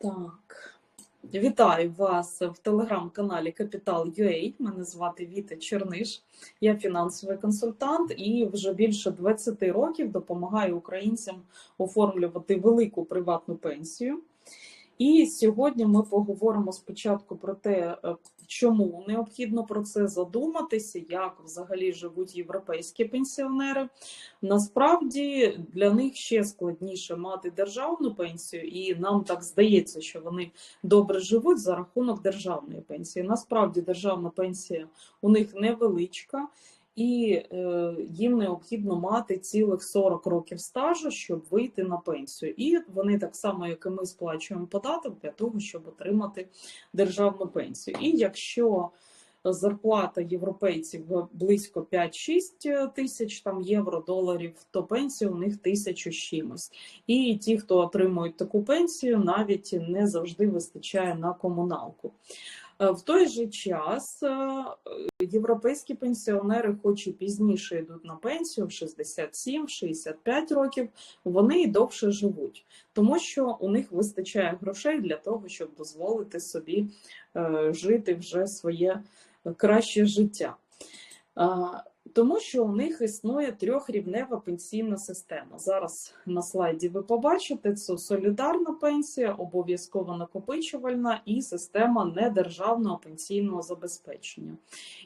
Так. Вітаю вас в телеграм-каналі Капітал UA. Мене звати Віта Черниш. Я фінансовий консультант і вже більше 20 років допомагаю українцям оформлювати велику приватну пенсію. І сьогодні ми поговоримо спочатку про те, е, чому необхідно про це задуматися, як взагалі живуть європейські пенсіонери. Насправді для них ще складніше мати державну пенсію, і нам так здається, що вони добре живуть за рахунок державної пенсії. Насправді, державна пенсія у них невеличка і е, їм необхідно мати цілих 40 років стажу, щоб вийти на пенсію. І вони так само, як і ми сплачуємо податок для того, щоб отримати державну пенсію. І якщо зарплата європейців близько 5-6 тисяч там євро, доларів, то пенсія у них тисячу чимось. І ті, хто отримують таку пенсію, навіть не завжди вистачає на комуналку. Е, в той же час е, європейські пенсіонери, хоч і пізніше йдуть на пенсію в 67-65 років, вони і довше живуть, тому що у них вистачає грошей для того, щоб дозволити собі е, жити вже своє краще життя. Тому що у них існує трьохрівнева пенсійна система. Зараз на слайді ви побачите це солідарна пенсія, обов'язково накопичувальна і система недержавного пенсійного забезпечення.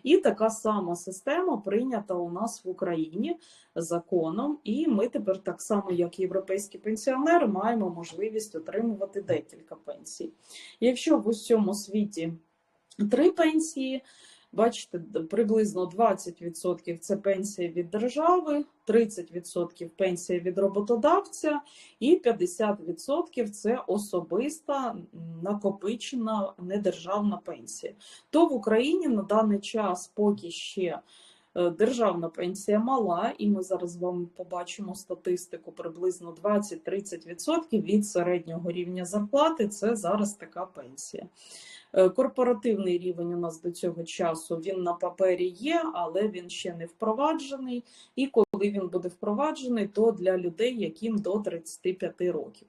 І така сама система прийнята у нас в Україні законом, і ми тепер, так само, як європейські пенсіонери, маємо можливість отримувати декілька пенсій. Якщо в усьому світі три пенсії. Бачите, приблизно 20% це пенсія від держави, 30% пенсія від роботодавця, і 50% це особиста накопичена недержавна пенсія. То в Україні на даний час поки ще. Е, державна пенсія мала, і ми зараз з вами побачимо статистику приблизно 20-30% від середнього рівня зарплати. Це зараз така пенсія. Е, корпоративний рівень у нас до цього часу він на папері є, але він ще не впроваджений. І коли він буде впроваджений, то для людей, яким до 35 років.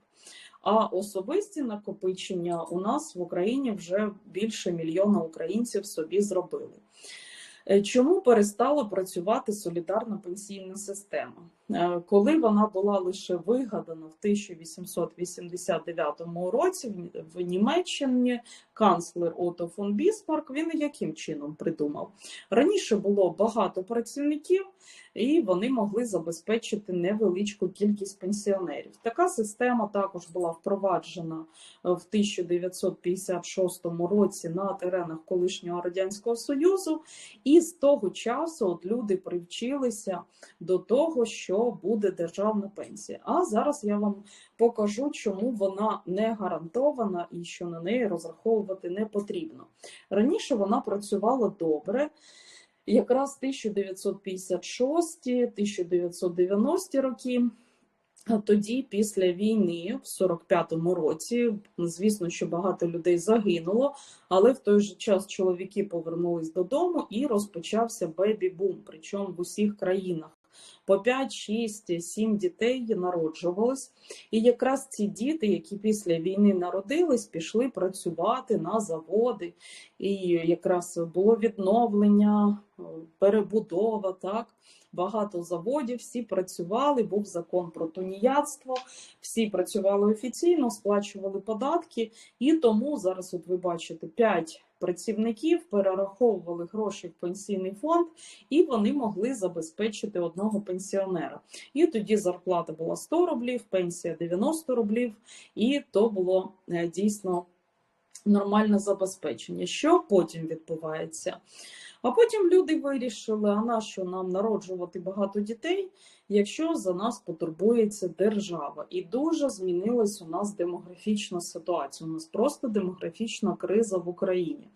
А особисті накопичення у нас в Україні вже більше мільйона українців собі зробили. Е, чому перестала працювати солідарна пенсійна система? Е, коли вона була лише вигадана в 1889 році в Німеччині канцлер Ото фон Бісмарк, він яким чином придумав? Раніше було багато працівників, і вони могли забезпечити невеличку кількість пенсіонерів. Така система також була впроваджена в 1956 році на теренах колишнього радянського союзу, і з того часу от люди привчилися до того, що буде державна пенсія. А зараз я вам покажу, чому вона не гарантована і що на неї розраховувати не потрібно. Раніше вона працювала добре. Якраз 1956-1990 роки. Тоді, після війни, в 45-му році, звісно, що багато людей загинуло, але в той же час чоловіки повернулись додому і розпочався бебі-бум, причому в усіх країнах по 5, 6, 7 дітей народжувалось. І якраз ці діти, які після війни народились, пішли працювати на заводи. І якраз було відновлення, перебудова. так. Багато заводів, всі працювали, був закон про туніяцтво, всі працювали офіційно, сплачували податки, і тому зараз, от ви бачите, 5 працівників перераховували гроші в пенсійний фонд, і вони могли забезпечити одного пенсіонера. І тоді зарплата була 100 рублів, пенсія 90 рублів, і то було е, дійсно нормальне забезпечення. Що потім відбувається? А потім люди вирішили, а на що нам народжувати багато дітей, якщо за нас потурбується держава. І дуже змінилась у нас демографічна ситуація. У нас просто демографічна криза в Україні.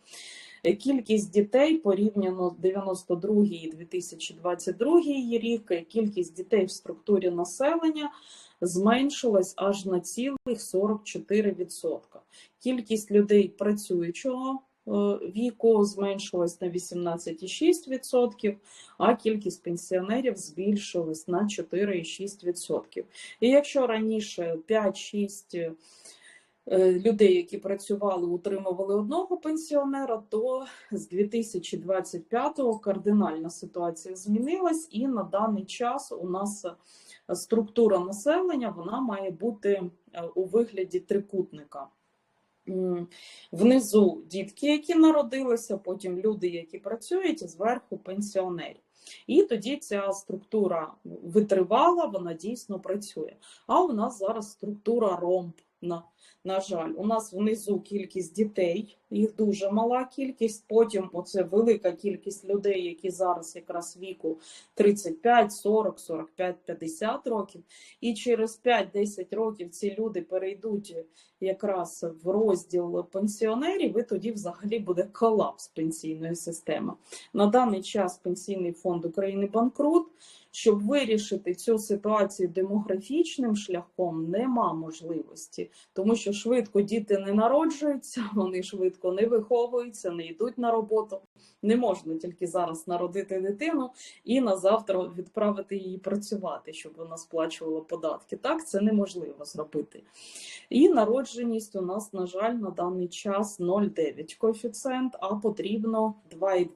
Кількість дітей порівняно з 92 і 2022 рік, кількість дітей в структурі населення зменшилась аж на цілих 44%. Кількість людей працюючого Е, віку зменшилась на 18,6%, а кількість пенсіонерів збільшилась на 4,6%. І якщо раніше 5-6 е, людей, які працювали, утримували одного пенсіонера, то з 2025-го кардинальна ситуація змінилась, і на даний час у нас е, структура населення вона має бути е, у вигляді трикутника. Внизу дітки, які народилися, потім люди, які працюють, і зверху пенсіонери. І тоді ця структура витривала, вона дійсно працює. А у нас зараз структура ромб. На, на жаль, у нас внизу кількість дітей, їх дуже мала кількість. Потім оце велика кількість людей, які зараз якраз віку 35, 40, 45, 50 років. І через 5-10 років ці люди перейдуть якраз в розділ пенсіонерів, і тоді взагалі буде колапс пенсійної системи. На даний час Пенсійний фонд України банкрут. Щоб вирішити цю ситуацію демографічним шляхом, нема можливості, тому що швидко діти не народжуються, вони швидко не виховуються, не йдуть на роботу. Не можна тільки зараз народити дитину і на завтра відправити її працювати, щоб вона сплачувала податки. Так, це неможливо зробити. І народженість у нас, на жаль, на даний час 0,9 коефіцієнт, а потрібно 2,2.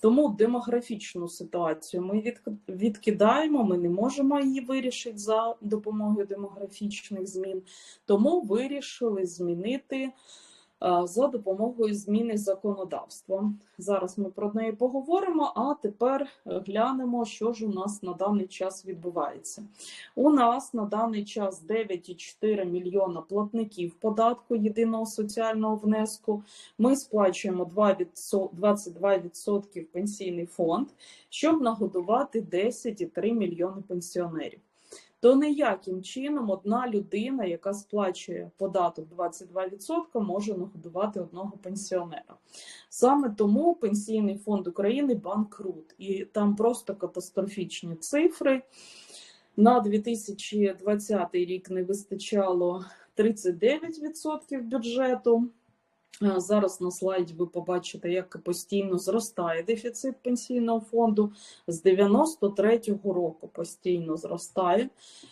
Тому демографічну ситуацію ми відкидаємо, ми не можемо її вирішити за допомогою демографічних змін, тому вирішили змінити за допомогою зміни законодавства. Зараз ми про неї поговоримо, а тепер е, глянемо, що ж у нас на даний час відбувається. У нас на даний час 9,4 мільйона платників податку єдиного соціального внеску. Ми сплачуємо 2%, 22% пенсійний фонд, щоб нагодувати 10,3 мільйони пенсіонерів. То ніяким чином одна людина, яка сплачує податок 22%, може нагодувати одного пенсіонера. Саме тому Пенсійний фонд України банкрут, і там просто катастрофічні цифри. На 2020 рік не вистачало 39% бюджету. Зараз на слайді ви побачите, як постійно зростає дефіцит пенсійного фонду. З 93-го року постійно зростає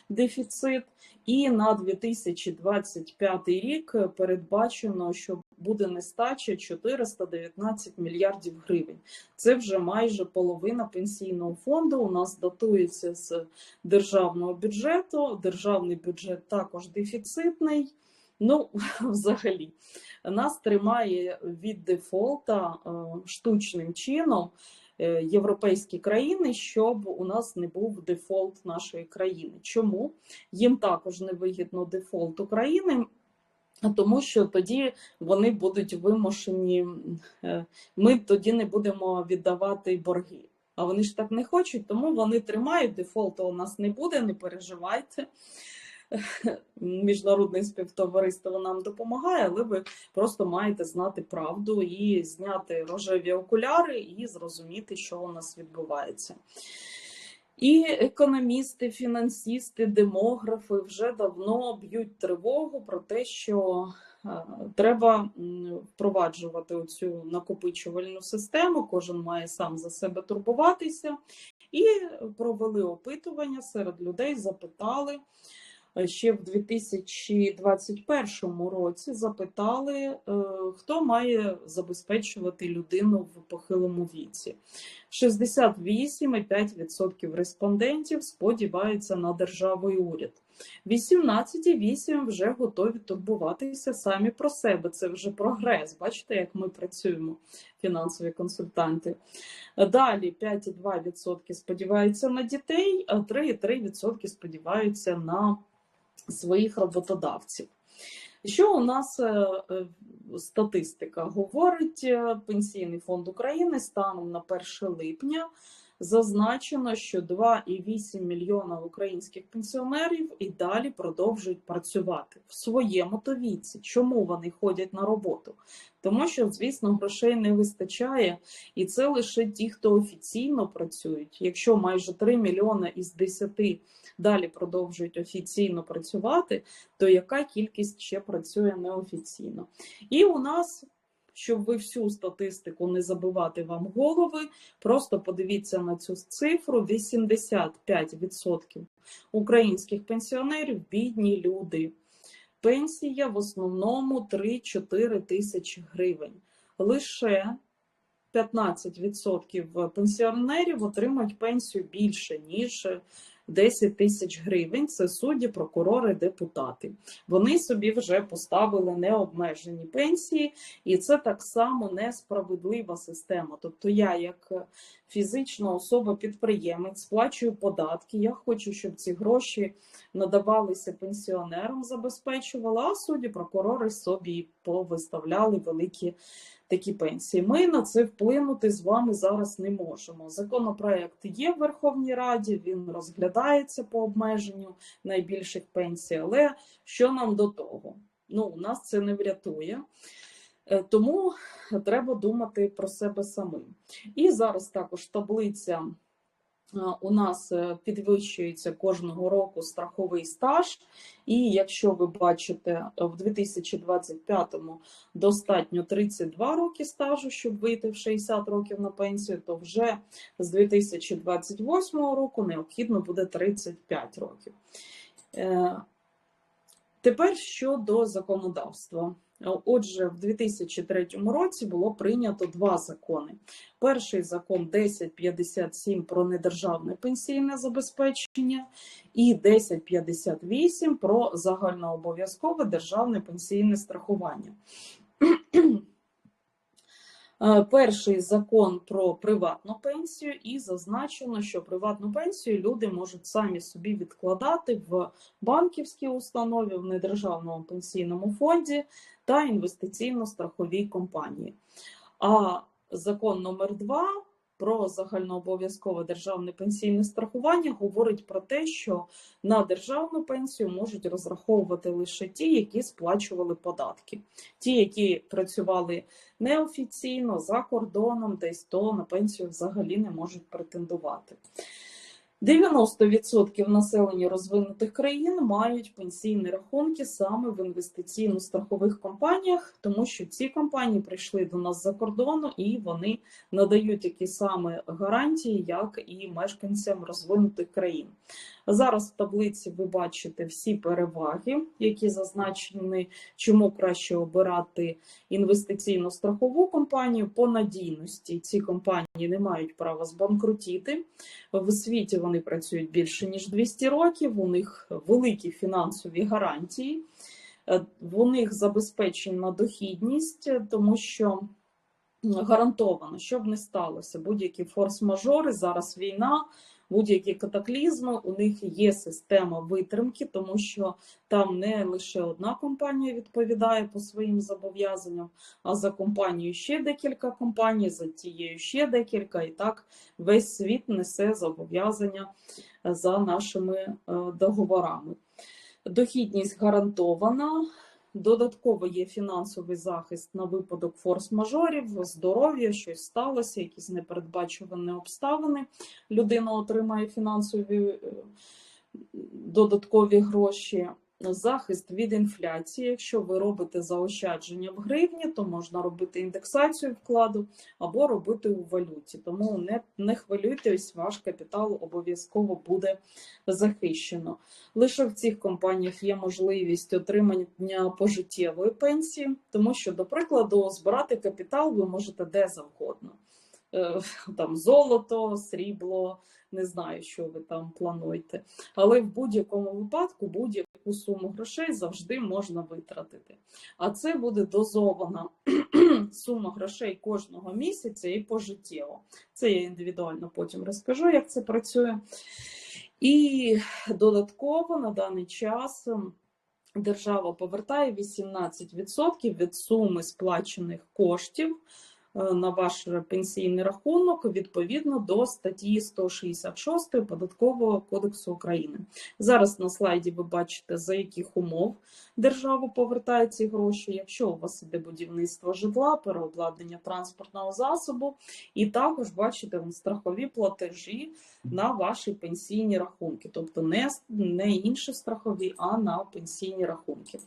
дефіцит. І на 2025 рік передбачено, що буде нестача 419 мільярдів гривень. Це вже майже половина пенсійного фонду. У нас датується з державного бюджету. Державний бюджет також дефіцитний. Ну, взагалі, нас тримає від дефолта е, штучним чином е, європейські країни, щоб у нас не був дефолт нашої країни. Чому їм також не вигідно дефолт України? Тому що тоді вони будуть вимушені, е, ми тоді не будемо віддавати борги. А вони ж так не хочуть, тому вони тримають дефолту. У нас не буде, не переживайте. Міжнародне співтовариство нам допомагає, але ви просто маєте знати правду і зняти рожеві окуляри і зрозуміти, що у нас відбувається. І економісти, фінансісти, демографи вже давно б'ють тривогу про те, що е, треба впроваджувати цю накопичувальну систему. Кожен має сам за себе турбуватися, і провели опитування серед людей, запитали. Е, Ще в 2021 році запитали, е, хто має забезпечувати людину в похилому віці. 68,5% респондентів сподіваються на державу і уряд. 18,8% вже готові турбуватися самі про себе. Це вже прогрес. Бачите, як ми працюємо, фінансові консультанти. Далі 5,2% сподіваються на дітей, а 3,3% сподіваються на своїх роботодавців. Що у нас е, е, статистика говорить е, Пенсійний фонд України станом на 1 липня зазначено, що 2,8 мільйона українських пенсіонерів і далі продовжують працювати в своєму то віці. Чому вони ходять на роботу? Тому що, звісно, грошей не вистачає, і це лише ті, хто офіційно працюють. Якщо майже 3 мільйони із 10 далі продовжують офіційно працювати, то яка кількість ще працює неофіційно? І у нас щоб ви всю статистику не забивати вам голови, просто подивіться на цю цифру: 85% українських пенсіонерів бідні люди. Пенсія в основному 3-4 тисячі гривень. Лише 15% пенсіонерів отримують пенсію більше, ніж 10 тисяч гривень. Це судді, прокурори, депутати. Вони собі вже поставили необмежені пенсії, і це так само несправедлива система. Тобто, я, як фізична особа-підприємець, сплачую податки. Я хочу, щоб ці гроші надавалися пенсіонерам, забезпечувала, а судді, прокурори собі повиставляли великі такі пенсії. Ми на це вплинути з вами зараз не можемо. Законопроект є в Верховній Раді, він розглядається по обмеженню найбільших пенсій, але що нам до того? Ну, у нас це не врятує. Е, Тому треба думати про себе самим. І зараз також таблиця у нас е, підвищується кожного року страховий стаж. І якщо ви бачите, в 2025-му достатньо 32 роки стажу, щоб вийти в 60 років на пенсію, то вже з 2028 року необхідно буде 35 років. Е, Тепер щодо законодавства. Отже, в 2003 році було прийнято два закони. Перший закон 1057 про недержавне пенсійне забезпечення і 1058 про загальнообов'язкове державне пенсійне страхування. Е, Перший закон про приватну пенсію, і зазначено, що приватну пенсію люди можуть самі собі відкладати в банківській установі, в недержавному пенсійному фонді та інвестиційно-страховій компанії. А закон номер 2 про загальнообов'язкове державне пенсійне страхування говорить про те, що на державну пенсію можуть розраховувати лише ті, які сплачували податки, ті, які працювали неофіційно за кордоном, десь то на пенсію взагалі не можуть претендувати. 90% населення розвинутих країн мають пенсійні рахунки саме в інвестиційно-страхових компаніях, тому що ці компанії прийшли до нас за кордону і вони надають такі самі гарантії, як і мешканцям розвинутих країн. Зараз в таблиці ви бачите всі переваги, які зазначені, чому краще обирати інвестиційну страхову компанію по надійності. Ці компанії не мають права збанкрутіти. В світі вони працюють більше ніж 200 років. У них великі фінансові гарантії, у них забезпечена дохідність, тому що гарантовано, що б не сталося, будь-які форс-мажори, зараз війна будь-які катаклізми, у них є система витримки, тому що там не лише одна компанія відповідає по своїм зобов'язанням, а за компанією ще декілька компаній, за тією ще декілька, і так весь світ несе зобов'язання за нашими е, договорами. Дохідність гарантована. Додатково є фінансовий захист на випадок форс-мажорів, здоров'я, щось сталося, якісь непередбачувані обставини. Людина отримає фінансові е, додаткові гроші. Захист від інфляції. Якщо ви робите заощадження в гривні, то можна робити індексацію вкладу або робити у валюті. Тому не не хвилюйтесь, ваш капітал обов'язково буде захищено. Лише в цих компаніях є можливість отримання пожиттєвої пенсії, тому що, до прикладу, збирати капітал ви можете де завгодно. Е, там золото, срібло, не знаю, що ви там плануєте. Але в будь-якому випадку будь-яку суму грошей завжди можна витратити. А це буде дозована сума грошей кожного місяця і пожиттєво. Це я індивідуально потім розкажу, як це працює. І додатково на даний час. Держава повертає 18% від суми сплачених коштів на ваш пенсійний рахунок відповідно до статті 166 податкового кодексу України. Зараз на слайді ви бачите, за яких умов держава повертає ці гроші, якщо у вас іде будівництво житла, переобладнання транспортного засобу, і також бачите страхові платежі на ваші пенсійні рахунки, тобто не, не інші страхові, а на пенсійні рахунки.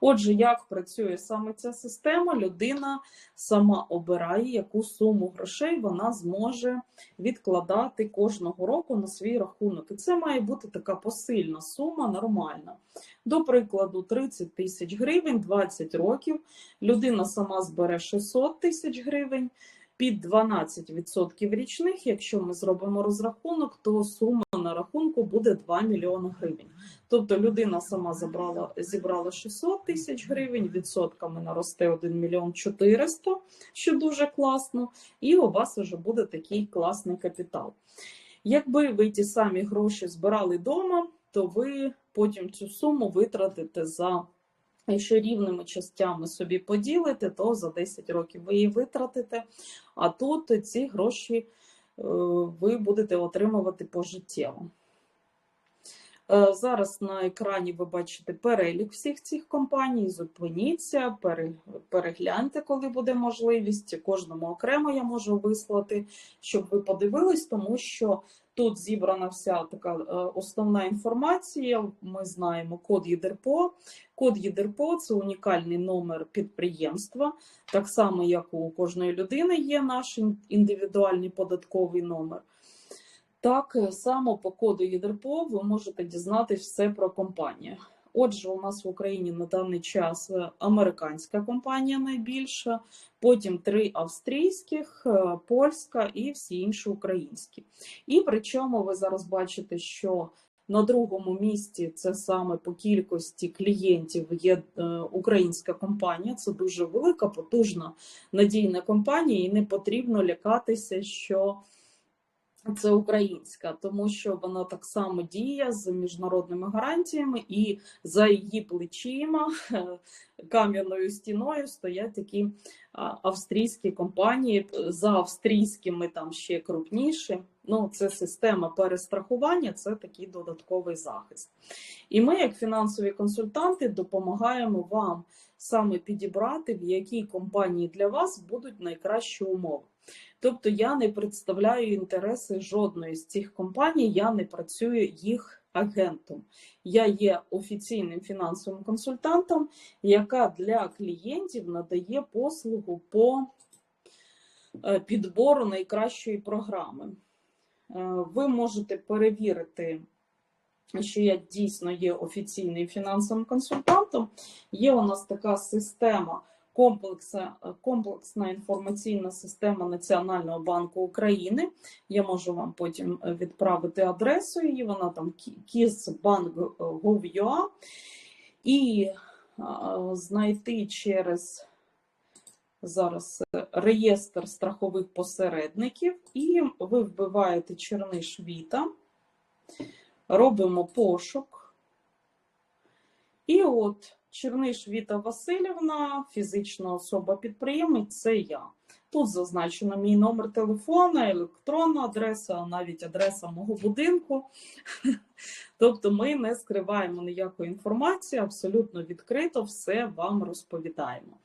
Отже, як працює саме ця система, людина сама обирає вибирає, яку суму грошей вона зможе відкладати кожного року на свій рахунок. І це має бути така посильна сума, нормальна. До прикладу, 30 тисяч гривень, 20 років. Людина сама збере 600 тисяч гривень. Під 12% річних, якщо ми зробимо розрахунок, то сума на рахунку буде 2 мільйони гривень. Тобто людина сама забрала, зібрала 600 тисяч гривень, відсотками наросте 1 мільйон 400, що дуже класно, і у вас вже буде такий класний капітал. Якби ви ті самі гроші збирали вдома, то ви потім цю суму витратите за Якщо рівними частями собі поділите, то за 10 років ви її витратите, а тут ці гроші е, ви будете отримувати пожиттєво. Е, Зараз на екрані ви бачите перелік всіх цих компаній. Зупиніться, перегляньте, коли буде можливість. Кожному окремо я можу вислати, щоб ви подивились, тому що тут зібрана вся така е, основна інформація. Ми знаємо код ЄДРПО. Код ЄДРПО це унікальний номер підприємства, так само, як у кожної людини є наш індивідуальний податковий номер. Так е, само по коду ЄДРПО ви можете дізнатися все про компанію. Отже, у нас в Україні на даний час е, американська компанія найбільша, потім три австрійських, е, польська і всі інші українські. І причому ви зараз бачите, що на другому місці це саме по кількості клієнтів є українська компанія. Це дуже велика, потужна надійна компанія, і не потрібно лякатися, що це українська, тому що вона так само діє з міжнародними гарантіями, і за її плечима кам'яною стіною стоять такі австрійські компанії. За австрійськими там ще крупніші. Ну, це система перестрахування, це такий додатковий захист. І ми, як фінансові консультанти, допомагаємо вам саме підібрати, в якій компанії для вас будуть найкращі умови. Тобто я не представляю інтереси жодної з цих компаній, я не працюю їх агентом. Я є офіційним фінансовим консультантом, яка для клієнтів надає послугу по е, підбору найкращої програми. Е, Ви можете перевірити, що я дійсно є офіційним фінансовим консультантом. Є у нас така система комплексна, комплексна інформаційна система Національного банку України. Я можу вам потім е, відправити адресу її, вона там kissbank.gov.ua і знайти через зараз е, реєстр страхових посередників, і ви вбиваєте Черниш Віта, робимо пошук. І от Черниш Віта Васильівна, фізична особа підприємець, це я. Тут зазначено мій номер телефона, електронна адреса, навіть адреса мого будинку. Тобто ми не скриваємо ніякої інформації, абсолютно відкрито все вам розповідаємо.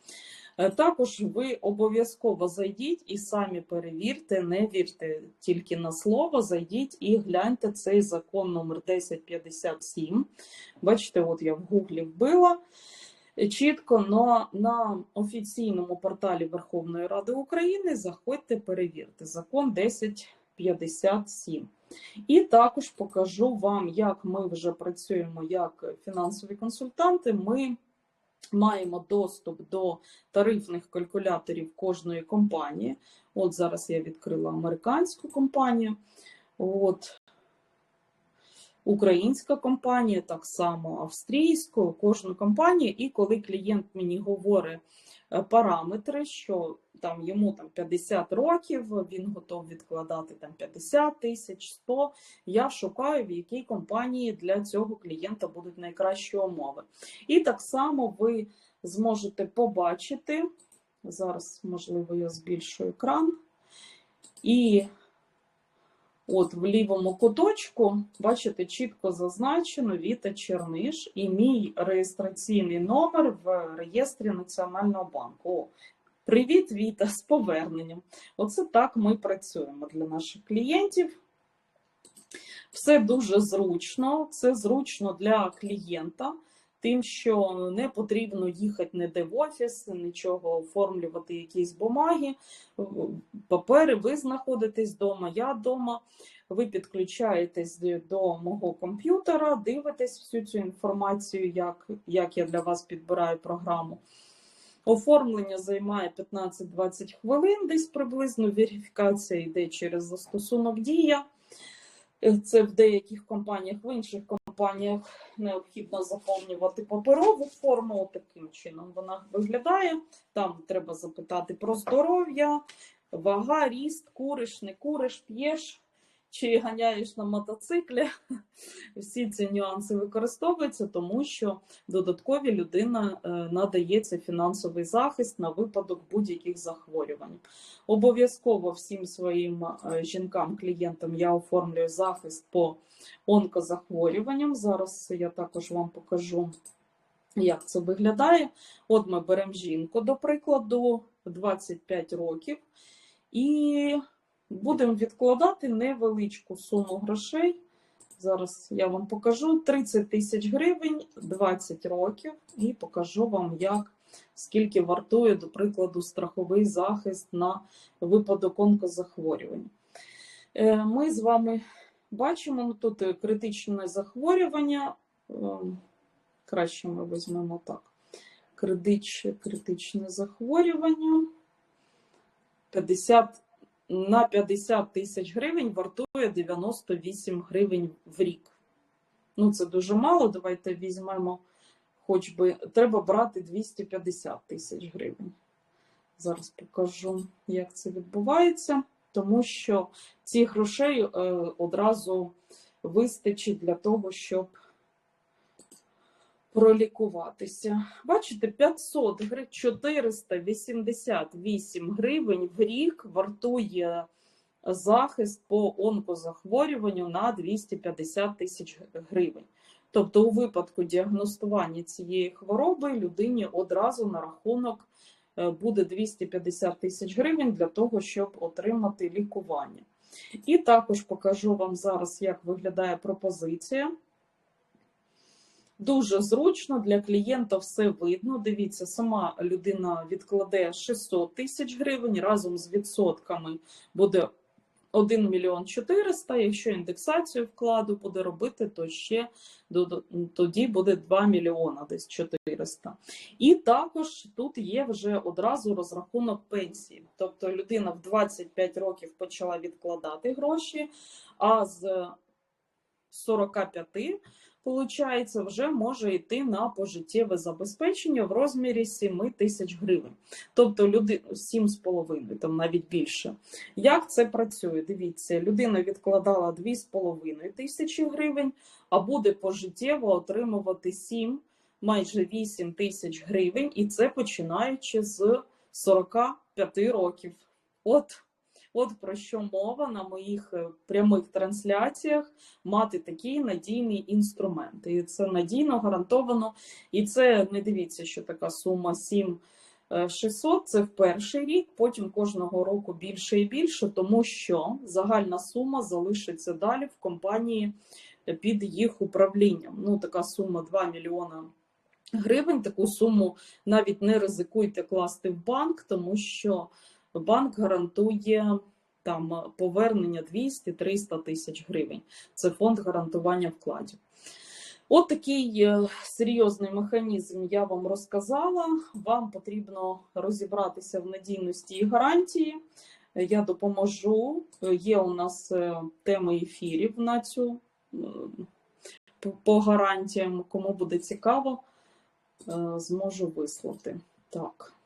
Е, Також ви обов'язково зайдіть і самі перевірте, не вірте тільки на слово, зайдіть і гляньте цей закон номер 1057. Бачите, от я в гуглі вбила чітко, но на офіційному порталі Верховної Ради України заходьте, перевірте закон 1057. І також покажу вам, як ми вже працюємо як фінансові консультанти. Ми маємо доступ до тарифних калькуляторів кожної компанії. От зараз я відкрила американську компанію. От Українська компанія, так само австрійську, кожну компанію. І коли клієнт мені говорить параметри, що там йому там 50 років, він готов відкладати там 50 тисяч, 100, я шукаю, в якій компанії для цього клієнта будуть найкращі умови. І так само ви зможете побачити, зараз, можливо, я збільшу екран, і От в лівому куточку, бачите, чітко зазначено Віта Черниш і мій реєстраційний номер в реєстрі Національного банку. О, привіт, Віта, з поверненням. Оце так ми працюємо для наших клієнтів. Все дуже зручно, це зручно для клієнта, тим, що не потрібно їхати ніде в офіс, нічого оформлювати, якісь бумаги, папери. Ви знаходитесь вдома, я вдома. Ви підключаєтесь до мого комп'ютера, дивитесь всю цю інформацію, як, як я для вас підбираю програму. Оформлення займає 15-20 хвилин, десь приблизно. Верифікація йде через застосунок Дія. Це в деяких компаніях, в інших компаніях необхідно заповнювати паперову форму. Таким чином вона виглядає. Там треба запитати про здоров'я, вага, ріст, куриш, не куриш, п'єш чи ганяєш на мотоциклі. Всі ці нюанси використовуються, тому що додаткові людина е, надається фінансовий захист на випадок будь-яких захворювань. Обов'язково всім своїм е, жінкам, клієнтам я оформлюю захист по онкозахворюванням. Зараз я також вам покажу. Як це виглядає? От ми беремо жінку, до прикладу, 25 років, і Будемо відкладати невеличку суму грошей. Зараз я вам покажу 30 тисяч гривень, 20 років, і покажу вам, як скільки вартує, до прикладу, страховий захист на випадок онкозахворювань. Е, ми з вами бачимо ну, тут критичне захворювання. Е, краще ми візьмемо так. Критичне захворювання. 50 на 50 тисяч гривень вартує 98 гривень в рік. Ну, це дуже мало. Давайте візьмемо, хоч би треба брати 250 тисяч гривень. Зараз покажу, як це відбувається, тому що ці грошей е, одразу вистачить для того, щоб пролікуватися. Бачите, 500 гривень, 488 гривень в рік вартує захист по онкозахворюванню на 250 тисяч гривень. Тобто, у випадку діагностування цієї хвороби людині одразу на рахунок е, буде 250 тисяч гривень для того, щоб отримати лікування. І також покажу вам зараз, як виглядає пропозиція. Дуже зручно для клієнта все видно. Дивіться, сама людина відкладе 600 тисяч гривень разом з відсотками буде 1 мільйон 400. Якщо індексацію вкладу буде робити, то ще тоді буде 2 мільйона десь 400. І також тут є вже одразу розрахунок пенсії. Тобто людина в 25 років почала відкладати гроші, а з 45 Получається, вже може йти на пожиттєве забезпечення в розмірі 7 тисяч гривень. Тобто люди 7,5, там навіть більше. Як це працює? Дивіться, людина відкладала 2,5 тисячі гривень, а буде пожиттєво отримувати 7, майже 8 тисяч гривень, і це починаючи з 45 років. От От про що мова на моїх е, прямих трансляціях мати такий надійний інструмент. І це надійно гарантовано. І це не дивіться, що така сума 7600 е, це в перший рік, потім кожного року більше і більше, тому що загальна сума залишиться далі в компанії під їх управлінням. Ну, така сума 2 мільйона. Гривень таку суму навіть не ризикуйте класти в банк, тому що банк гарантує там повернення 200-300 тисяч гривень. Це фонд гарантування вкладів. От такий е, серйозний механізм я вам розказала. Вам потрібно розібратися в надійності і гарантії. Я допоможу. Є у нас е, теми ефірів на цю по гарантіям. Кому буде цікаво, е, зможу вислати. Так.